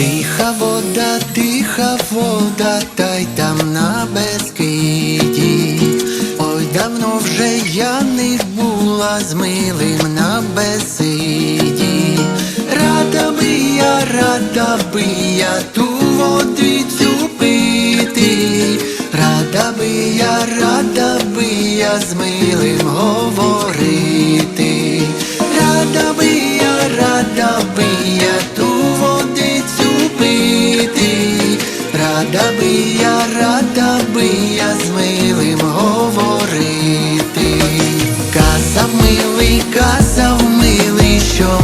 Тиха вода, тиха вода, та й там на Бескиді. Ой, давно вже я не була з милим на бесиді. Рада би я, рада би я ту водицю пити. Рада би я, рада би я з милим говорити. З милим говорити. Казав милий, казав милий, що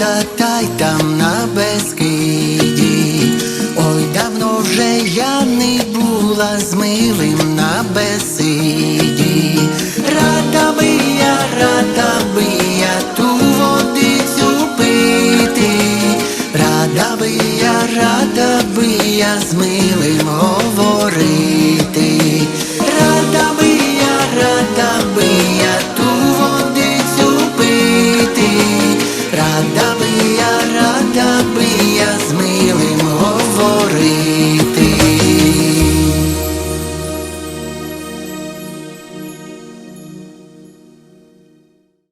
та й там на Бескиді. Ой, давно вже я не була з милим на бесиді. Рада би я, рада би я ту водицю пити. Рада би я, рада би я з милим.